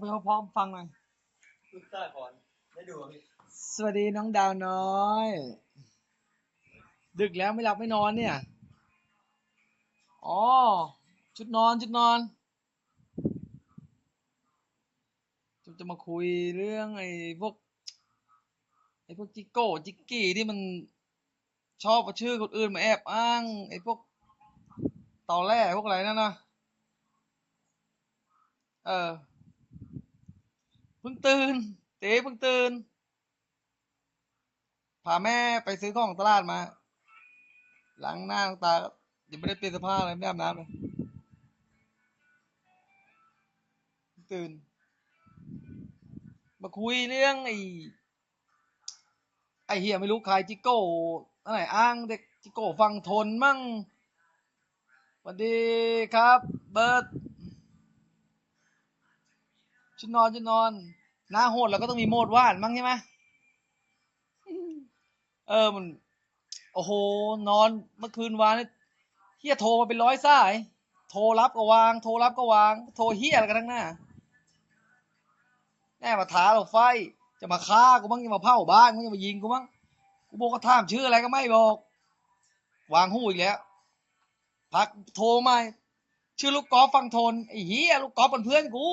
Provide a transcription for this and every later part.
ไปพร้อมๆฟังหน่อยลูกตาก่อนได้ดูอะพี่สวัสดีน้องดาวน้อย ดึกแล้วไม่หลับไม่นอนเนี่ย อ๋อ ชุดนอนชุดนอนจะจะมาคุยเรื่องไอ้พวกไอ้พวกจิโก้จิกกี้ที่มันชอบเอาชื่อคนอื่นมาแอบอ้างไอ้พวกตอแร่พวกอะไรนั่นนะเออเพิ่งตื่นเต๋เพิ่งตื่นพาแม่ไปซื้อของตลาดมาล้างหน้าล้างตายังไม่ได้เปลี่ยนเสื้อผ้าเลยไม่อาบน้ำเลยตื่น มาคุยเรื่องไอ้ไอ้เฮียไม่รู้ใครจิโก้อะไรอ้างเด็กจิโก้ฟังทนมั่งสวัสดีครับ เบิร์ด ชุดนอนชุดนอน หน้าโหดเราก็ต้องมีโหมดว่านมั่งใช่ไหมเออมัน โอ้โห นอนเมื่อคืนวานนี่เฮียโทรมาเป็นร้อยสาย โทรรับก็วาง โทรรับก็วาง โทรเฮียอะไรกันทั้งหน้าแน่มาท้าเราไฟ จะมาฆ่ากูบ้างจะมาเผาบ้านกูจะมายิงกูบ้างกูบอกก็ถามชื่ออะไรก็ไม่บอก วางหูอีกแล้ว พักโทรมาชื่อลูกกอล์ฟฟังทนไอ้เฮียลูกกอล์ฟเป็นเพื่อนกู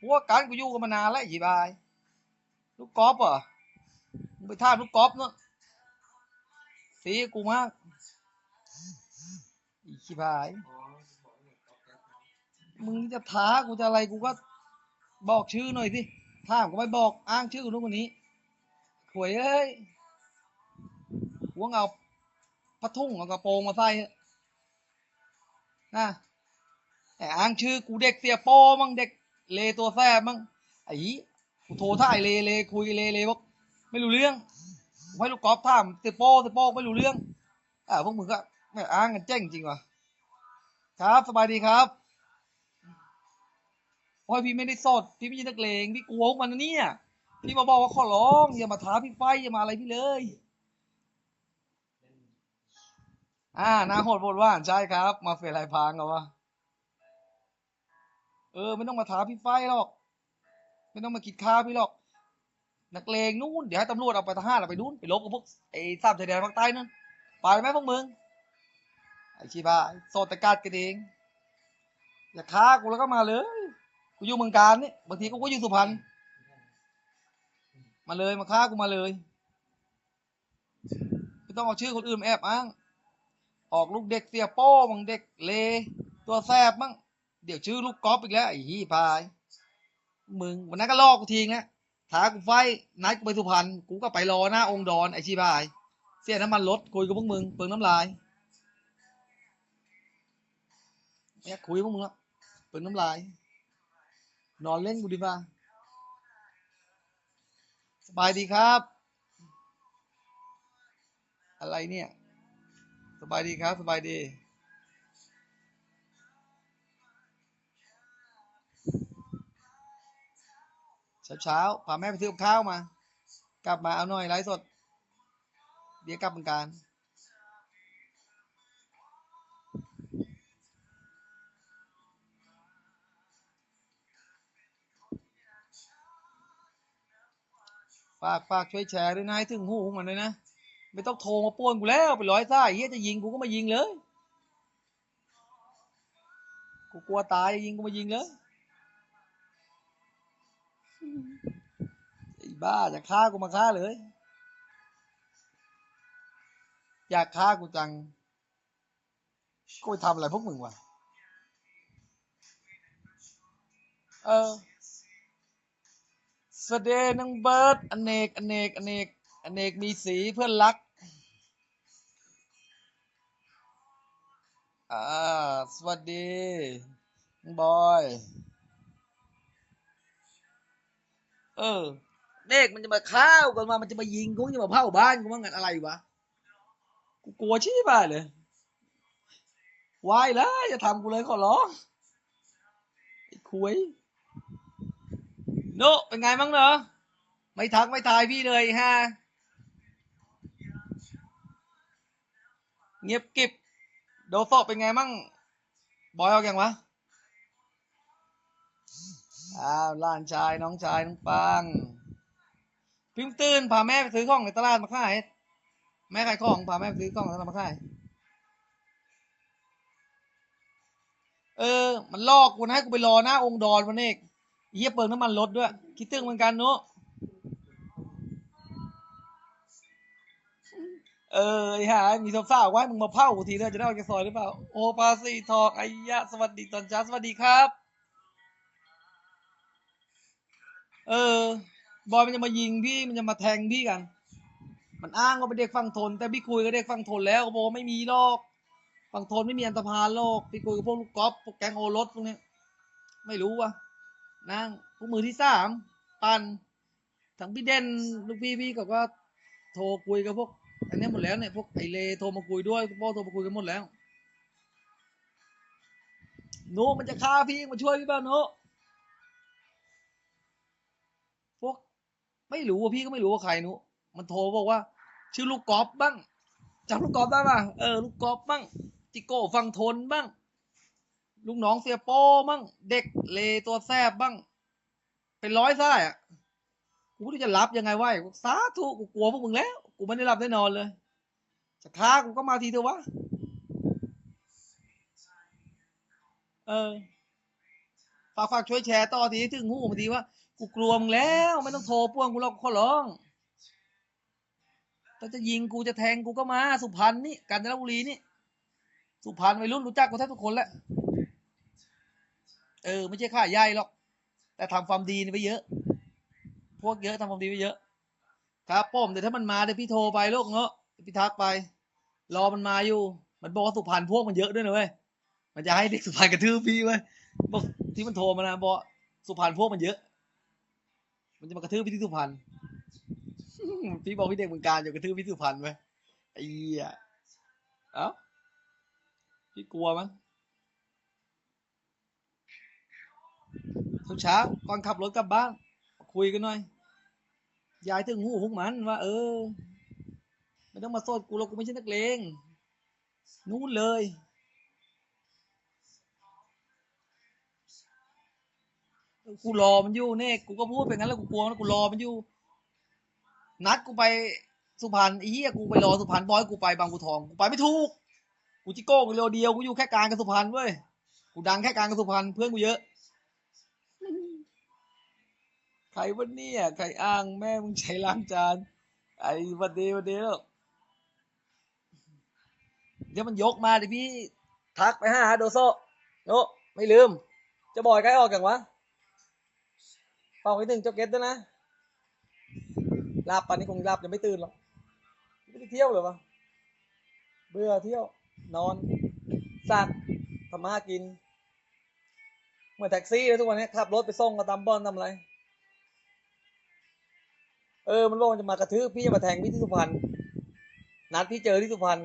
พวกกันกูอยู่กันมานานแล้วอีบาย ลูกกอล์ฟเหรอะมึงไปท่าลูกกอล์ฟเนาะสีกูมากอีขี้พาย มึงจะท้ากูจะอะไรกูก็บอกชื่อหน่อยสิถ้ามก็ไม่บอกอ้างชื่อคนนู้นคนนี้หวยเอ้ยหัวเงเอาผ้าทุ่งเอากระโปรงมาใส่นะแต่อ้างชื่อกูเด็กเสียโปมั่งเด็ก เลตัวแซ่บมั่งไอ้กูโทรท่ายเลเลคุยเลเลบอกไม่รู้เรื่องผมให้ลูกกอล์ฟถามเสียโป้เสียโป้ไม่รู้เรื่องอ่าพวกมึงก็ไม่อ้างกันเจ๊งจริงว่ะครับสบายดีครับโอ้ยพี่ไม่ได้สดพี่ไม่ใช่นักเลงพี่กลัวมันนะเนี่ยพี่มาบอกว่าขอร้องอย่ามาท้าพี่ไฟอย่ามาอะไรพี่เลย อ่านาโหดโหดว่านใช่ครับ มาเฟรไรพางเหรอวะ ออไม่ต้องมาท้าพี่ไฟหรอก ไม่ต้องมาคิดค่าพี่หรอก นักเลงนู่นเดี๋ยวให้ตำรวจเอาไปทหารเอาไปนู่นไปลบกับพวกไอ้สามชายแดนภาคใต้นั่นไปไหมพวกมึงไอ้ชีบ้าโซตะกาดกันเองอย่าฆ่ากูแล้วก็มาเลยกูอยู่เมืองการนี่บางทีกูก็อยู่สุพรรณมาเลยมาฆ่ากูมาเลยไม่ต้องเอาชื่อคนอื่นแอบอ้าง ออกลูกเด็กเสียโป้บางเด็กเล ตัวแซบมั้ง เดี๋ยวชื่อลูกก๊อฟอีกแล้วไอ้ฮี่พายมึงวันนั้นก็ลอกกูทิ้งแล้วท้ากูไฟนัดกูไปสุพรรณกูก็ไปรอหน้าองค์ดอนไอ้ชีพาย เสียน้ำมันรถคุยกับพวกมึงเปิงน้ำลายเนี่ยคุยกับพวกมึงแล้วเปิงน้ำลาย นอนเล่นกูดีป่ะสบายดีครับ อะไรเนี่ย สบายดีครับ สบายดี เช้าเช้าพาแม่ไปซื้อข้าวมา กลับมาเอาหน่อยไลฟ์สด เดี๋ยวกลับเหมือนกันฝากฝากช่วยแชร์ด้วยนะให้ถึงหูของมันเลยนะ ไม่ต้องโทรมาป่วนกูแล้วไปร้อยซ่าเฮียจะยิงกูก็มายิงเลย กูกลัวตายยิงกูมายิงเลย บ้าจะฆ่ากูมาฆ่าเลย อยากฆ่ากูจัง กูทำอะไรพวกมึงวะ เออสวัสดีน้องเบิร์ดอเนกอเนกอเนกอเนกมีสีเพื่อนรักอ่าสวัสดีบอย เออ เด็กมันจะมาข้าวกันมา มันจะมายิงกูมันจะมาเผาบ้านกูมั่งกันอะไรวะ กูกลัวชี้บ้าเลยวายแล้วอย่าทำกูเลยขอร้องไอ้คุยโนเป็นไงบ้างเนอะไม่ทักไม่ทายพี่เลยฮะเงียบกิบโดโซะเป็นไงมั่งบอยเอาอย่างวะอ้าวล้านชายน้องชายน้องปัง พิมพ์ตื่นพาแม่ไปซื้อของในตลาดมาขายแม่ขายของพาแม่ไปซื้อของในตลาดมาขายเออ มันลอกกูนะให้กูไปรอหน้าองค์ดอนวันเอกเยี่ยเปิงน้ำมันรถด้วย คิดตึงเหมือนกันเนาะเออไอ้ห่ามีสาวๆไว้มึงมาเผากูทีเดียวจะได้ออกจากซอยหรือเปล่า โอปาสีทองไอ้ยะ สวัสดีตอนเช้าสวัสดีครับ เออ บอยมันจะมายิงพี่มันจะมาแทงพี่กัน มันอ้างว่าเป็นเด็กฝั่งทน แต่พี่คุยกับเด็กฝั่งทนแล้วก็บอกว่าไม่มีหรอกฝั่งทนไม่มีอันตรพาโลกพี่คุยกับพวกลูกกอล์ฟพวกแก๊งโอรสพวกนี้ไม่รู้วะนั่งพวกมือที่สามปันทั้งพี่เด่นลูกพี่พี่ก็ก็โทรคุยกับพวกอันนี้หมดแล้วเนี่ยพวกไอเลโทรมาคุยด้วยพ่อโทรมาคุยกันหมดแล้วโนมันจะฆ่าพี่มาช่วยพี่บ้างโน ไม่รู้ว่าพี่ก็ไม่รู้ว่าใครนุ มันโทรบอกว่า ชื่อลูกกอล์ฟบ้างจำลูกกอล์ฟได้ป่ะเออลูกกอล์ฟบ้างจิโก้ฟังทนบ้าง ลูกน้องเสียโป้บ้างเด็กเลตัวแซบบ้าง เป็นร้อยไส้อะกูไม่รู้จะรับยังไงวะสาธุกูกลัวพวกมึงแล้ว กูไม่ได้รับแน่นอนเลยจะฆ่ากูก็มาทีเถอะวะเออฝากฝากช่วยแชร์ต่อทีถึงหูมาทีว่า กูกลัวมึงแล้วไม่ต้องโทรป่วงกูหรอกขอร้องถ้าจะยิงกูจะแทงกูก็มา สุพรรณนี่กาญจนบุรีนี่ สุพรรณวัยรุ่นรู้จักกูแทบทุกคนแหละเออ ไม่ใช่ข่าใหญ่หรอก แต่ทำความดีนี่ไปเยอะ พวกเยอะทำความดีไปเยอะ ครับป้อมแต่ถ้ามันมาเดี๋ยวพี่โทรไปโลกเงาะพี่ทักไป รอมันมาอยู่ มันบอกว่าสุพรรณพวกมันเยอะด้วยนะเว้ยมันจะให้เด็กสุพรรณกระทืบพี่เว้ยบอกที่มันโทรมานะบอกสุพรรณพวกมันเยอะ มันจะมากระทืบพี่ที่สุพรรณ พี่บอกพี่เด็กเมืองการจะกระทืบพี่สุพรรณไว้ไอ้เหี้ยเอ้าพี่กลัวมั้งทุกเช้าก่อนขับรถกลับบ้านคุยกันหน่อย ยายถึงหูพวกมันว่า เออ ไม่ต้องมาโทษกูหรอกกูไม่ใช่นักเลง นู่นเลย กูรอมันอยู่เน่กูก็พูดไปงั้นแล้วกูกลัวนะกูรอมันอยู่ นัดกูไปสุพรรณไอ้เหี้ยกูไปรอสุพรรณบอยกูไปบางบัวทองกูไปไม่ถูกกูจิโก้กูเรียวเดียวกูอยู่แค่กลางกับสุพรรณเว้ยกูดังแค่กลางกับสุพรรณเพื่อนกูเยอะใครวันนี้อะใครอ้างแม่มึงใช้ล้างจานไอ้วันเดีวันเดียวเดี๋ยวมันยกมาดี๋ยวพี่ทักไปห้าโดโซโนไม่ลืม จะบอกใครออกอย่างวะ เป่าไปถึงเจ้าเก็ตด้วยนะลาบปันนี้คงลาบยังไม่ตื่นหรอกไม่ได้เที่ยวเลยวะเบื่อเที่ยวนอนสักทำมาหากิน เหมือนแท็กซี่เลยทุกวันนี้ขับรถไปส่งกับตามบอลทำอะไรเออมันบอกมันจะมากระทืบพี่จะมาแทงพี่ที่สุพรรณนัดพี่เจอที่สุพรรณ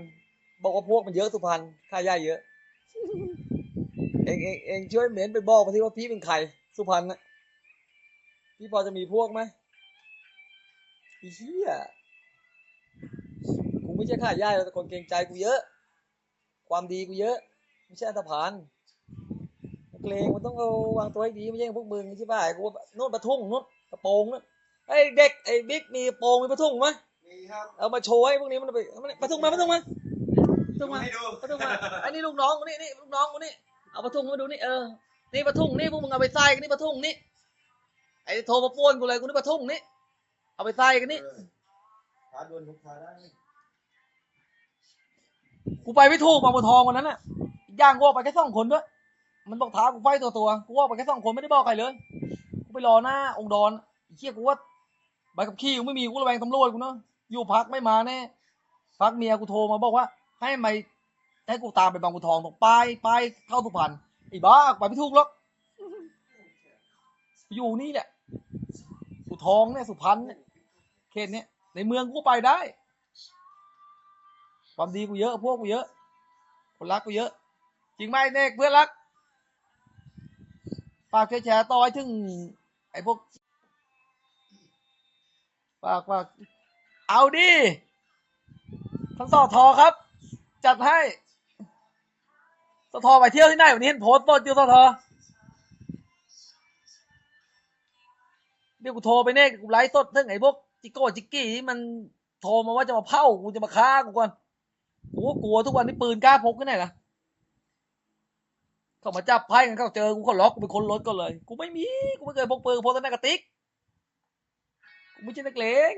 บอกว่าพวกมันเยอะสุพรรณค่าย่าเยอะ เองเองเองช่วยเหม็นไปบอกมาที่ว่าพี่เป็นใครสุพรรณนะ พี่พอจะมีพวกไหมไอ้เหี้ยกูไม่ใช่ค่าย่าแต่คนเกรงใจกูเยอะ ความดีกูเยอะ ไม่ใช่อันธพาลนักเลงมันต้องเอาวางตัวให้ดีไม่ใช่พวกมึงใช่ป่ะไอ้กูว่าโน่นปะทุ่งโน่นกระโปรงโน่นไอ้เด็กไอ้บิ๊กมีกระโปรงมีปะทุ่งไหมมีครับเอามาโชว์ให้พวกนี้มันไปมันปะทุ่งมาปะทุ่งมาปะทุ่งมาให้ดูปะทุ่งมาไอ้นี่ลูกน้องกูนี่นี่ลูกน้องกูนี่เอาปะทุ่งมาดูนี่เออนี่ปะทุ่งนี่พวกมึงเอาไปใส่กันนี่ปะทุ่งนี่ ไอ้โทรมาป้วนกูเลยกูนี่ปะทุ่งนี่เอาไปใส่กันนี่เออท้าดวลทุกท้าได้กูไปไม่ถูกบางบัวทองวันนั้นน่ะย่างกูออกไปแค่สองคนด้วย มันบอกท้ากูไฟตัวตัวๆกูออกไปแค่สองคนไม่ได้บอกใครเลยกูไปรอหน้าองค์ดอนไอ้เชี่ยกูว่าใบขับขี่กูไม่มีกูระแวงตำรวจกูเนาะอยู่พักไม่มาแน่พักเมียกูโทรมาบอกว่า ให้ไม่ให้กูตามไปบางบัวทองตรงป้ายป้ายเข้าสุพรรณไอ้บ้าไปไม่ถูกหรอกอยู่นี่แหละ สุทองเนี่ยสุพรรณเนี่ยเขตเนี่ยในเมืองกูไปได้ ความดีกูเยอะพวกกูเยอะ คนรักกูเยอะ จริงไหมเนกเพื่อนรักฝากแชร์ต่อให้ถึงไอ้พวกฝากฝากเอาดิท่านสอทอครับ จัดให้สอทอไปเที่ยวที่ไหนวันนี้เห็นโพสต์โพสต์อยู่สอทอ เดี๋ยวกูโทรไปเน่กูไลฟ์สดเรื่องไอ้พวกจิโก้จิกกี้ที่มันโทรมาว่าจะมาเผากูจะมาฆ่ากูก่อนกูก็กลัวทุกวันนี้ปืนกล้าพกกันไหนล่ะเขามาจับไพ่กันเขาเจอกูก็ล็อกกูเป็นคนรถก็เลย กูไม่มีกูไม่เคยพกปืนพกแต่หน้ากระติกกูไม่ใช่นักเลง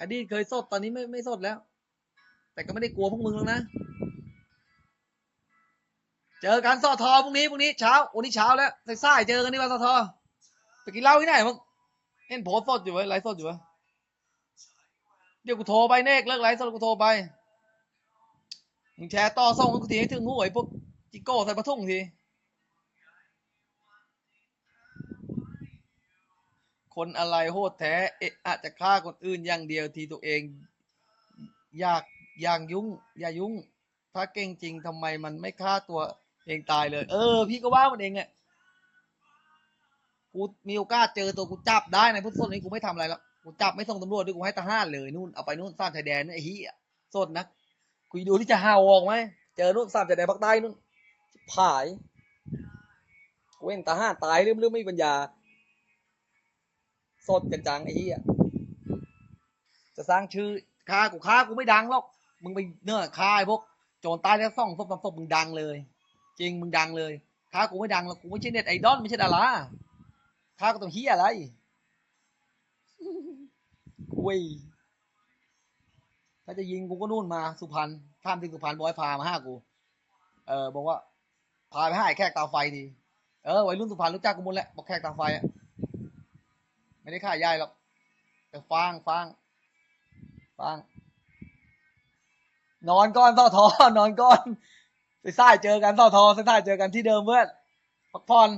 อดีตเคยสดตอนนี้ไม่ไม่สดแล้ว แต่ก็ไม่ได้กลัวพวกมึงหรอกนะเจอกันสอทอพรุ่งนี้พรุ่งนี้เช้าวันนี้เช้าแล้วสายๆเจอกันนี่ว่าสอทอ ไปกินเหล้าที่ไหนมึงเห็นโพสต์สดอยู่ไว้ยไลฟ์สดอยู่ไว้ยเดี๋ยวกูโทรไปเนกเลิกไลฟ์สดกูโทรไปมึงแชร์ต่อส่งกูทีให้ถึงหูไอ้พวกจิโก้ใส่ปะทุ่งทีคนอะไรโหดแท้เอะอาจจะฆ่าคนอื่นอย่างเดียวทีตัวเอง อยากอย่างยุ่ง อย่ายุ่ง ถ้าเก่งจริงทำไมมันไม่ฆ่าตัวเองตายเลย เออ พี่ก็ว่ามันเองเนี่ย กูมีโอกาสเจอตัวกูจับได้ในพุทธสดนี้กูไม่ทำอะไรแล้วกูจับไม่ส่งตำรวจด้วยกูให้ทหารเลยนู่นเอาไปนู่นสร้ามชายแดนไอ้เหี้ยสดนะกูดูที่จะห่าวออกไหมเจอนู่นสามชายแดนภาคใต้นู่นผายกูเองทหารตายเรื่มๆไม่มีปัญญาสดกันจังไอ้เหี้ยจะสร้างชื่อฆ่ากูฆ่ากูไม่ดังหรอกมึงไปเนื้อฆ่าไอ้พวกโจรตายแล้วซ่องศพสามศพมึงดังเลย จริงมึงดังเลยถ้ากูไม่ดังแล้วกูไม่ใช่เน็ตไอดอลไม่ใช่ดารา ถ้าก็ต้องเฮียอะไรคุยถ้าจะยิงกูก็นู่นมาสุพรรณข้ามถึงสุพรรณบอยพามาห้ากู เออ บอกว่า พาไปให้แขกตาไฟดีเออวัยรุ่นสุพรรณรู้จักกูหมดแหละบอกแขกตาไฟอะไม่ได้ฆ่ายายหรอกแต่ฟังฟังฟังนอนก้อนเศร้าทอนอนก้อนไปซ่ายเจอกันเศร้าทอไปซ่ายเจอกันที่เดิมเพื่อนพักผ่อน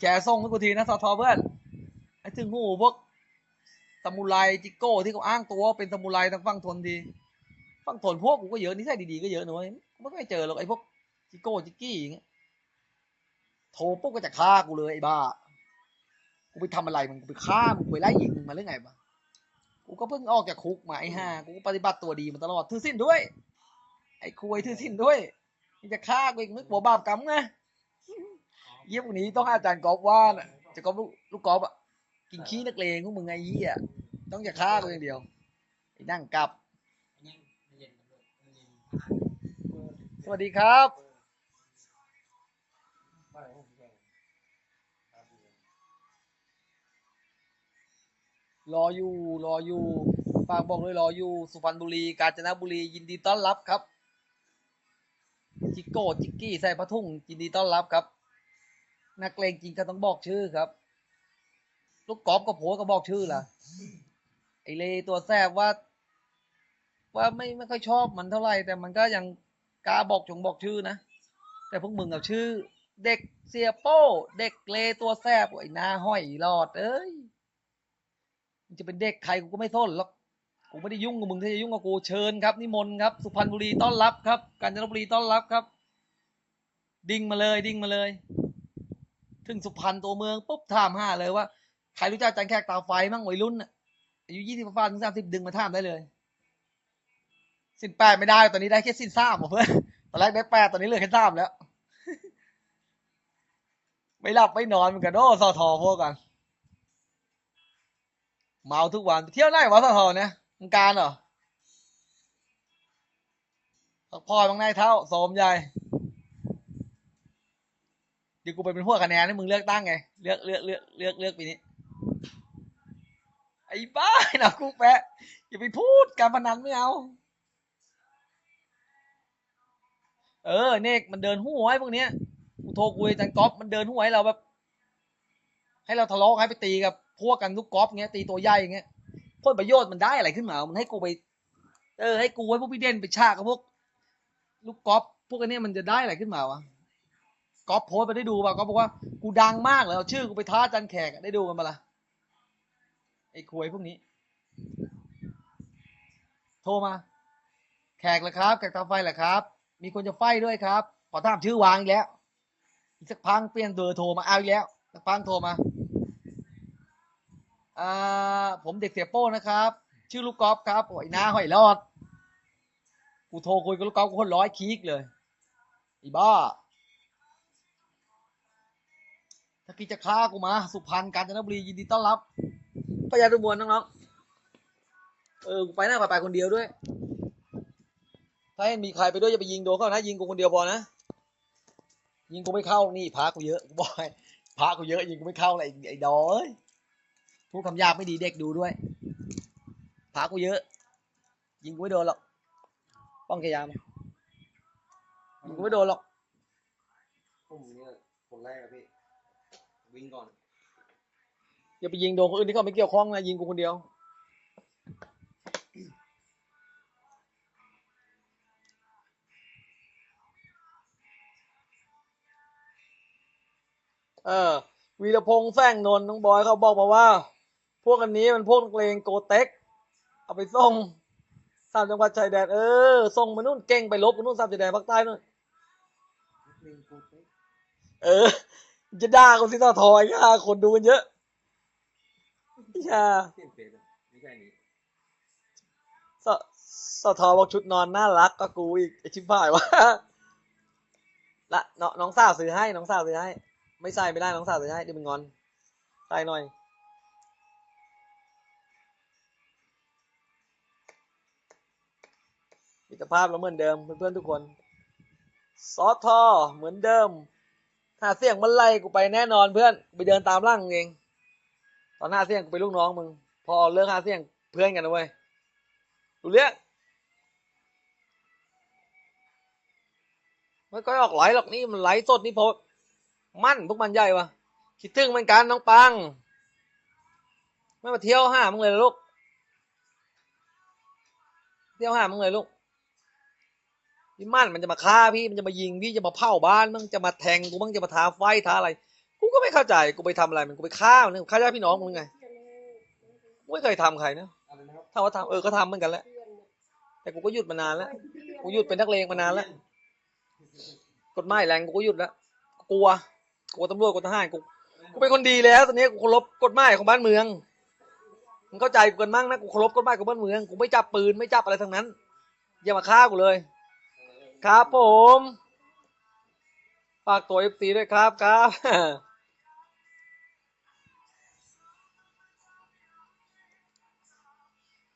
แชร์ส่งให้กูทีนะเศร้าทอเพื่อนไอ้ถึงหูพวกสมุไรจิโก้ที่เขาอ้างตัวว่าเป็นสมุไรทางฝั่งทนดีฝั่งทนพวกกูก็เยอะนิสัยดีๆก็เยอะหน่อยไม่เคยเจอหรอกไอ้พวกจิโก้จิกกี้อย่างเงี้ยโทรปุ๊บก็จะฆ่ากูเลยไอ้บ้ากูไปทำอะไรมึงกูไปฆ่ามึงไปไล่ยิงมึงมาเรื่องไงบ้ากูก็เพิ่งออกจากคุกมาไอ้ห่ากูปฏิบัติตัวดีมาตลอดถือสิ้นด้วย ไอ้คุยถือสิ้นด้วยนี่จะฆ่ากูอีกนึกหัวบาปกรรมไง เยี่ยมกนี้ต้องให้อาจารย์กอบว่านจะกอบลูกลูกกอบอะกินขี้นักเลงพวกมึงไงเหี้ยต้องอย่าฆ่ากูอย่างเดียวไอ้นั่งกลับ สวัสดีครับรออยู่รออยู่ฝากบอกเลยรออยู่ สุพรรณบุรี กาญจนบุรี ยินดีต้อนรับครับ จิโก้จิกกี้ใส่ผ้าทุ่งยินดีต้อนรับครับ นักเลงจริงก็ต้องบอกชื่อครับ ลูกกอล์ฟก็โผล่ก็บอกชื่อล่ะ ไอเลตัวแทบว่า ว่าไม่ไม่ค่อยชอบมันเท่าไหร่แต่มันก็ยังกล้าบอกจงบอกชื่อนะ แต่พวกมึงเอาชื่อ เด็กเสียโป้ เด็กเลตัวแทบไอ้หน้าห้อยหลอด เอ้ยมึงจะเป็นเด็กใครกูก็ไม่สนหรอกกูไม่ได้ยุ่งกับมึงถ้าจะยุ่งกับกูเชิญครับนิมนต์ครับ สุพรรณบุรีต้อนรับครับ กาญจนบุรีต้อนรับครับ ดิ่งมาเลย ดิ่งมาเลย ถึงสุพรรณตัวเมืองปุ๊บถามห้าเลยว่าใครรู้จักอาจันแขกตาไฟมั่งวัยรุ่นน่ะอายุยี่สิบฟ้าถึงสามสิบดึงมาถามได้เลย สินแปดไม่ได้ตอนนี้ได้แค่สินสามเพื่อนตอนแรกได้แปดตอนนี้เหลือแค่สามแล้ว ไม่หลับไม่นอนเหมือนกันโอ้สอทอพวกกัน เมาทุกวันเที่ยวไหนวะสทอเนี่ยมึงการเหรอพักพอยบางนายเท่าโสมใหญ่ เดี๋ยวกูไปเป็นพวกคะแนนให้มึงเลือกตั้งไง เลือกเลือกเลือกเลือกเลือกปีนี้ ไอ้บ้านะกูแปะอย่าไปพูดการพนันไม่เอา เออเนกมันเดินหัวไอ้พวกเนี้ยกูโทรคุยจันก๊อฟมันเดินหัวให้เราแบบ ให้เราทะเลาะให้ไปตีกับพวกกันลูกกอล์ฟเงี้ยตีตัวใหญ่อย่างเงี้ยผลประโยชน์มันได้อะไรขึ้นมามันให้กูไป เออให้กูให้พวกพี่เด่นไปฉากกับพวก ลูกกอล์ฟพวกอันนี้มันจะได้อะไรขึ้นมาวะ กอฟโพสไปได้ดูป่ะกอฟบอกว่ากูดังมากเลยเอาชื่อกูไปท้าจันแขกได้ดูกันปะล่ะไอ้ควยพวกนี้ โทรมา แขกเหรอครับ แขกตาไฟเหรอครับ มีคนจะไฟด้วยครับ ขอถามชื่อวางอีกแล้ว อีกสักพังเปลี่ยนเบอร์โทรมาเอาอีกแล้วสักพังโทรมาอ่าผมเด็กเสียโป้นะครับ ชื่อลูกกอล์ฟครับโอ้ยน้าหอยรอด กูโทรคุยกับลูกกอล์ฟกูคนร้อยคีกเลยอีบ้า ถ้าคิจะฆ่ากูมา สุพรรณกาญจนบุรียินดีต้อนรับพญาตุมวลน้องๆเออกูไปหน้าไปไปคนเดียวด้วย ถ้าเห็นมีใครไปด้วยจะไปยิงโดนเขานะยิงกูคนเดียวพอนะยิงกูไม่เข้านี่พากูเยอะกูบอกให้พากูเยอะยิงกูไม่เข้าเลยไอ้ไอ้ดอยพูดคำหยาบไม่ดีเด็กดูด้วยพากูเยอะ ยิงกูไม่โดนหรอกป้องแกยามยิงกูไม่โดนหรอกผมเนี่ยคนแรกอะพี่ วิ่งก่อนอย่าไปยิงโดนคนอื่นที่เขาไม่เกี่ยวข้องนะยิงกูคนเดียว เออวีรพงษ์แฝงนนท์น้องบอยเขาบอกมาว่า พวกอันนี้มันพวกนักเลงโกเต็ก เอาไปส่งสามจังหวัดชายแดนเออส่งมานู่นเก่งไปลบกันนู่นสามชายแดนภาคใต้นู่นวิ่งกูไปเออ จะด่าคนที่ต่อทอยค่ะคนดูกันเยอะอย่าเปลี่ยนเฟซอะไม่ใช่นี้สสทบอกชุดนอนน่ารักก็กูอีกไอชิบหายวะละน้องน้องสาวซื้อให้ น้องสาวซื้อให้ ไม่ใส่ไม่ได้น้องสาวซื้อให้เดี๋ยวมันงอนใส่หน่อยมิตรภาพเราเหมือนเดิมเพื่อนๆทุกคนซอทอเหมือนเดิม หาเสียงมันไล่กูไปแน่นอนเพื่อนไปเดินตามร่างเอง ตอนหน้าเสียงกูเป็นลูกน้องมึง พอเลิกหาเสียงเพื่อนกันนะเว้ยดูเรื่องไม่ก็ออกไหลหรอกนี่มันไหลสดนี่พราะมั่นพวกมันใหญ่วะคิดถึงเหมือนกันน้องปัง ไม่มาเที่ยวห้ามึงเลยลูก เที่ยวห้ามึงเลยลูก พี่มั่นมันจะมาฆ่าพี่มันจะมายิงพี่จะมาเผาบ้านมึงจะมาแทงกูมึงจะมาท้าไฟท้าอะไรกูก็ไม่เข้าใจกูไปทำอะไรมันกูไปฆ่ามันฆ่าญาติพี่น้องมึงไงกูไม่เคยทำใครนะอะไรนะครับถ้าว่าทำเออก็ทำเหมือนกันแหละแต่กูก็หยุดมานานแล้วกูหยุดเป็นนักเลงมานานแล้วกฎหมายแรงกูก็หยุดแล้วกลัวกลัวตำรวจกลัวทหารกูกูเป็นคนดีแล้วตอนนี้กูเคารพกฎหมายของบ้านเมืองมึงเข้าใจกูกันมั่งนะกูเคารพกฎหมายของบ้านเมืองกูไม่จับปืนไม่จับอะไรทั้งนั้นอย่ามาฆ่ากูเลย ครับผมฝากตัวเอฟซีด้วยครับครับ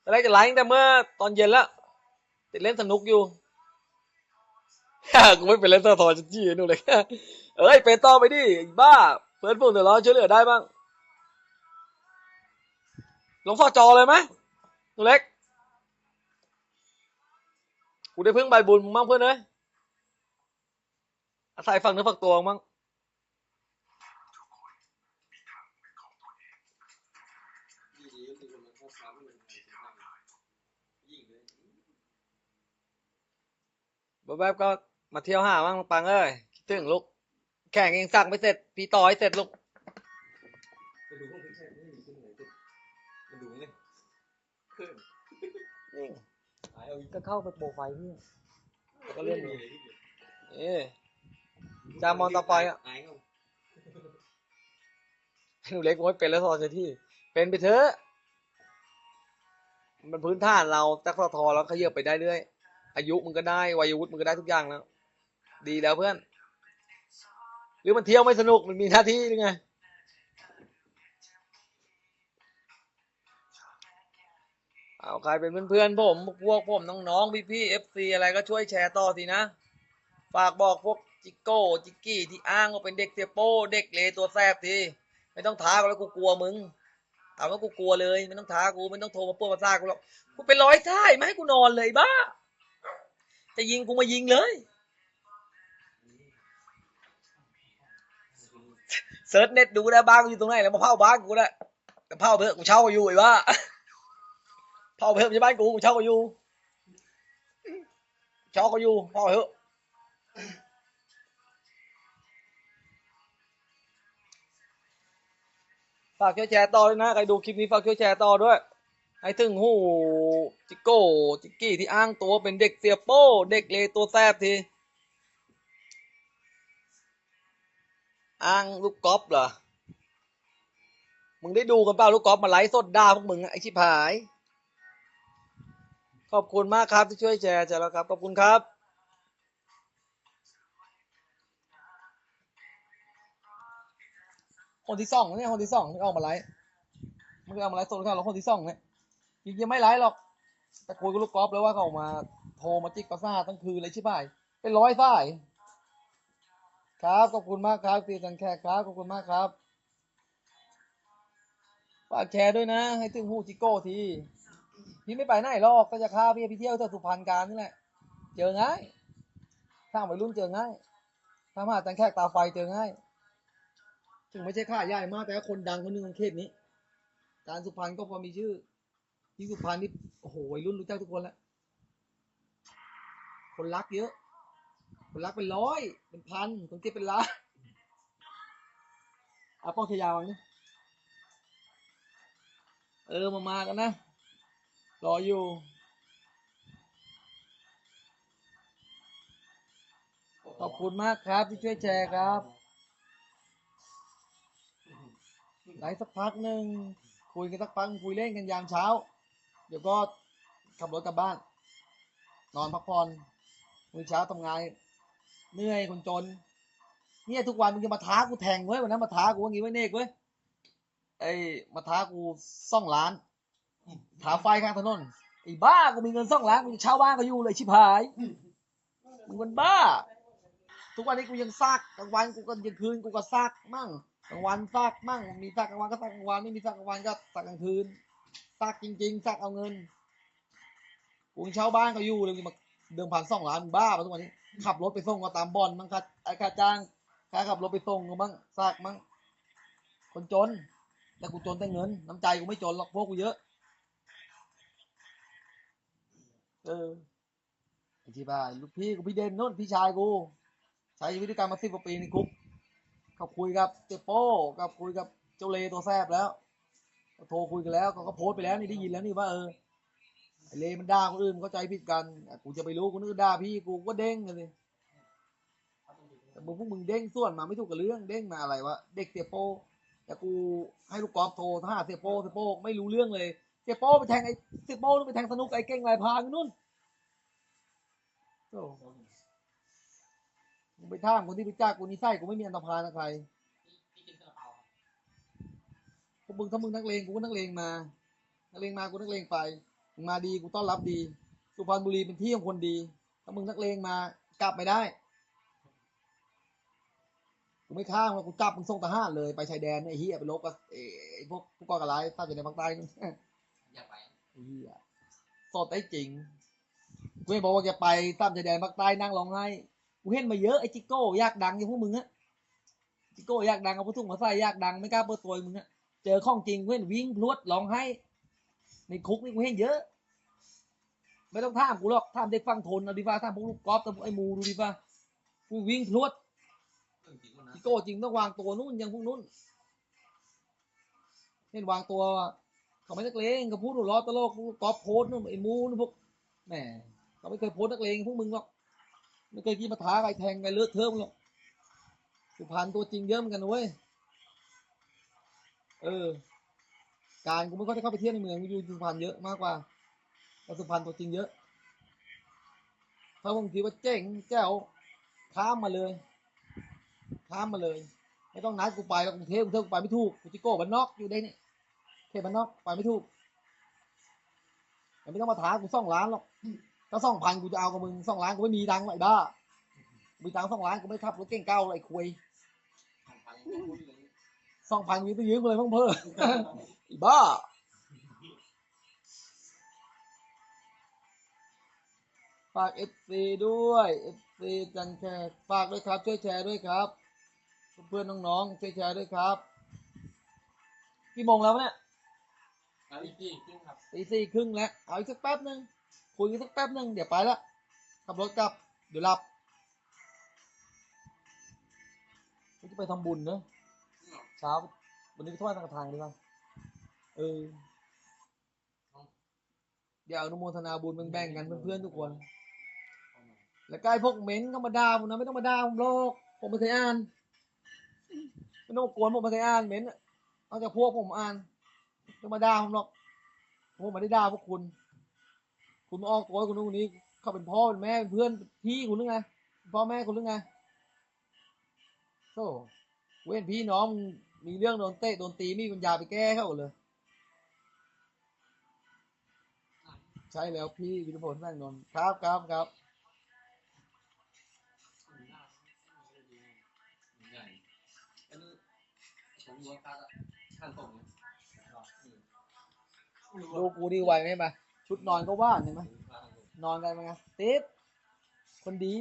ตอนแรกจะไลฟ์แต่เมื่อตอนเย็นแล้วติดเล่นสนุกอยู่กูไม่เป็นเล่นเตอร์ทอจะจี้นู่นเลยเอ้ยเป็นต่อไปดิบ้าเพื่อนพวกเดือดร้อนช่วยเหลือได้บ้างลงฟอจอเลยไหมหนูเล็ก กูได้พึ่งใบบุญมึงมั่งเพื่อนเอ้ยอาศัยฝั่งเนื้อฝักตัวมั้งดีดีก็คือคนมาเข้าซ้ำเหมือนกันยิ่งเลยแวบก็มาเที่ยวหามั่งปังเอ้ยคิดถึงลูก แข่งเองสั่งไม่เสร็จ พี่ต่อให้เสร็จลูก กก็เข้าไปโปรไฟล์พี่แล้วก็เล่นมีดูเลยที่เอ๊ะจามอนต่อไปอะหายเอาหนูเล็กกูไม่เป็นแล้วทอเสียที่ เป็นไปเถอะ มันพื้นฐานเราจากสทแล้วขยับไปได้เรื่อยอายุมึงก็ได้วัยวุฒิมึงก็ได้ทุกอย่างแล้ว ดีแล้วเพื่อน หรือมันเที่ยวไม่สนุกมันมีหน้าที่หรือไง เอาใครเป็นเพื่อนๆผมพวกผมน้องๆพี่ๆเอฟซีอะไรก็ช่วยแชร์ต่อทีนะ ฝากบอกพวกจิกโก้จิกกี้ที่อ้างว่าเป็นเด็กเสียโป้เด็กเลตัวแซบทีไม่ต้องท้ากูแล้วกูกลัวมึงถามว่ากูกลัวเลยไม่ต้องท้ากูไม่ต้องโทรมาปวดประสากูหรอกกูเป็นร้อยท่ายไม่ให้กูนอนเลยบ้าจะยิงกูมายิงเลยเซิร์ชเน็ตดูได้บ้านกูอยู่ตรงไหนแล้วมาเผาบ้านกูได้แต่เผาเถอกูเช่าอยู่ไอ้บ้า เผาเถอะไม่ใช่บ้านกูกูเช่าอยู่เช่าก็อยู่เผาเถอะฝากช่วยแชร์ต่อด้วยนะใครดูคลิปนี้ฝากช่วยแชร์ต่อด้วยให้ถึงหูจิโก้จิกกี้ที่อ้างตัวเป็นเด็กเสียโป้เด็กเลตัวแซบทีอ้างลูกกอล์ฟเหรอ มึงได้ดูกันเปล่าลูกกอล์ฟมาไลฟ์สดด่าพวกมึงไอชิบหาย ขอบคุณมากครับที่ช่วยแชร์แชร์แล้วครับ ขอบคุณครับคนที่สองเนี่ยคนที่สองที่ออกมาไลฟ์มันก็เอามาไลฟ์โซนข้าวเราคนที่สองเนี่ยจริงๆไม่ไลฟ์หรอก แต่คุยกับลูกกอล์ฟแล้วว่าเขามาโทรมาจิกประสาททั้งคืนเลยใช่ไหมเป็นร้อยสายครับขอบคุณมากครับตีสันแขกครับขอบคุณมากครับฝากแชร์ด้วยนะ ให้ถึงหูจิโก้ที พี่ไม่ไปไหนหรอกก็จะฆ่าพี่ไปเที่ยวแต่สุพรรณการนี่แหละ เจอง่ายถ้าวัยรุ่นเจอง่ายถ้ามาจันแขกตาไฟเจอง่าย ถึงไม่ใช่ข้าใหญ่มากแต่คนดังคนหนึ่งของเขตนี้ การสุพรรณก็พอมีชื่อที่สุพรรณนี่โอ้โหวัยรุ่นรู้จักทุกคนแล้วคนรักเยอะ คนรักเป็นร้อย เป็นพันคนเก็บเป็นล้านเอาป้องชยาวังนี่เออมามากันนะ รออยู่ ขอบคุณมากครับที่ช่วยแชร์ครับไลสักพักหนึ่งคุยกันสักพักคุยเล่นกันยามเช้า เดี๋ยวก็ขับรถกลับบ้าน นอนพักผ่อนมื้อเช้าทำงานเหนื่อยคนจน เนี่ยทุกวันมึงจะมาท้ากูแทงเว้ยวันนั้นมาท้ากูว่างี้ไว้เนกเว้ยไอ้มาท้ากูซ่องล้าน ท้าไฟข้างถนนไอ้บ้ากูมีเงินซ่องล้านกูจะเช่าบ้านก็อยู่เลยชิบหายมึงมันบ้า ทุกวันนี้กูยังซากกลางวันกูก็ยังคืนกูก็ซากมั่งกลางวันซากมั่ง มีซากกลางวันก็ซากกลางวันไม่มีซากกลางวันก็ซากกลางคืนซากจริงๆซากเอาเงินกูเช่าบ้านก็อยู่เลยมาเดิมพันสองล้านบ้าปะทุกวันนี้ ขับรถไปส่งก็ตามบอนมั้งค่าไอ้ค่าจ้างค่าขับรถไปส่งก็มั้งซากมั้งคนจนแต่กูจนแต่เงิน น้ำใจกูไม่จนหรอกพวกกูเยอะ เออไอ้ที่บ้าลูกพี่กูพี่เด่นนู่นพี่ชายกูใช้ชีวิตด้วยกันมาสิบกว่าปีในคุกเขาคุยกับเจโป้กับคุยกับเจ้าเลตัวแซบแล้วเขาโทรคุยกันแล้วเขาก็โพสต์ไปแล้วนี่ได้ยินแล้วนี่ว่าเออไอเลมันด่าคนอื่นมันเข้าใจผิดกันกูจะไปรู้คนอื่นด่าพี่กูก็เด้งกันเลยแต่พวกมึงเด้งส่วนมาไม่ถูกกับเรื่องเด้งมาอะไรวะเด็กเสียโป้แต่กูให้ลูกกอล์ฟโทรถ้าเสียโป้เสียโป้ไม่รู้เรื่องเลย สียโป้ไปแทงไอ้เสียโป้นู่นไปแทงสนุกไอ้เก่งลายพรางนู่นโอ้มึงไปท่ามคนที่รู้จักกูนี่ไส้กูไม่มีอันตรพานกับใครพี่กินซาลาเปาครับพวกมึงถ้ามึงนักเลงกูก็นักเลงมา นักเลงมากูนักเลงไปมึงมาดีกูต้อนรับดี สุพรรณบุรีเป็นที่ของคนดี ถ้ามึงนักเลงมากลับไม่ได้ กูไม่ข้ามว่ากูจับมึงส่งทหารเลยไปชายแดนไอ้เหี้ยไปลบกับไอ้ไอ้พวกผู้ก่อการร้ายตั้งอยู่ในภาคใต้ เหี้ยสดได้จริงกูไม่บอกว่าแกไปตามชายแดนภาคใต้นั่งร้องไห้กูเห็นมาเยอะไอ้จิโก้ยากดังอย่างพวกมึงอะจิโก้ยากดังเอาพวกทุ่งมาใส่ยากดังไม่กล้าเปิดตัวมึงอะเจอข้องจริงกูเห็นวิ่งพรวดร้องไห้ในคุกนี่กูเห็นเยอะ ไม่ต้องถามกูหรอกถามเด็กฟังทนเอาดีฟ้าถามพวกลูกกอล์ฟถามพวกไอ้มูดูดีฟ้ากูวิ่งพรวดจิโก้จริงต้องวางตัวนู่นอย่างพวกนู้นเห็นวางตัว เขาไม่นักเลงเขาพูดหัวเร้อตลกพวกกอล์ฟโพสต์นู่นไอ้มูนู่นพวกแหมเขาไม่เคยโพสต์นักเลงพวกมึงหรอกไม่เคยคิดมาท้าใครแทงใครเลือดเทิมหรอกสุพรรณตัวจริงเยอะเหมือนกันนะเว้ยเออ การกูไม่ค่อยได้เข้าไปเที่ยวในเมืองกูอยู่สุพรรณเยอะมากกว่าแต่สุพรรณตัวจริงเยอะถ้ามึงคิดว่าเจ๋งแจ้วข้ามมาเลยข้ามมาเลย ไม่ต้องนัดกูไปกรุงเทพกรุงเทพกูไปไม่ถูกกูจิโก้บ้านนอกอยู่ได้นี่ เทพบ้านนอกไปไม่ถูกแต่ไม่ต้องมาท้ากูซ่องล้านหรอกถ้าสองพันกูจะเอากับมึงสองล้านกูไม่มีตังไอ้บ้ามีตังค์สองล้านกูไม่ขับรถเก่งเก้าเลยไอ้คุยทางพันยังพูดเลยสองพันมีไปยืมเลยเพิ่งเพิ่มไอ้บ้าฝากเอฟซีด้วยเอฟซีจันแขกฝากด้วยครับช่วยแชร์ด้วยครับ เพื่อนๆน้องๆช่วยแชร์ด้วยครับกี่โมงแล้วเนี่ย อีกที่ขึ้นครับตีสี่ครึ่งแล้วเอาอีกสักแป๊บหนึ่งคุยกันสักแป๊บหนึ่งเดี๋ยวไปละขับรถกลับเดี๋ยวหลับเราจะไปทำบุญเนอะเช้า วันนี้ไปทอดทางทางดีกว่าเออเดี๋ยวอนุโมทนาบุญแบ่งๆกันเพื่อนๆทุกคน แล้วใกล้พวกเหม็นก็มาด่าผมนะไม่ต้องมาด่าผมหรอกผมไม่เคยอ่านไม่ต้องมากวนผมไม่เคยอ่านเหม็นอะนอกจากพวกผมอ่าน ไม่ต้องมาด่าผมหรอกผมไม่ได้ด่าพวกคุณ คุณมาออกตัวคุณนู้นคนนี้ เขาเป็นพ่อเป็นแม่เป็นเพื่อนพี่คุณหรือไงพ่อแม่คุณหรือไงโธ่เว้นพี่น้องมีเรื่องโดนเตะโดนตีมีปัญญาไปแก้เขาเลย ใช่แล้วพี่วิรพลแม่งนนครับครับครับใหญ่อันนี้ผมรู้ว่าการขั้นตรงนี่ยอืม ดูกูดีไวไหมมาชุดนอนก็ว่างเห็นไหมนอนกันไหมไงติ๊บคนดี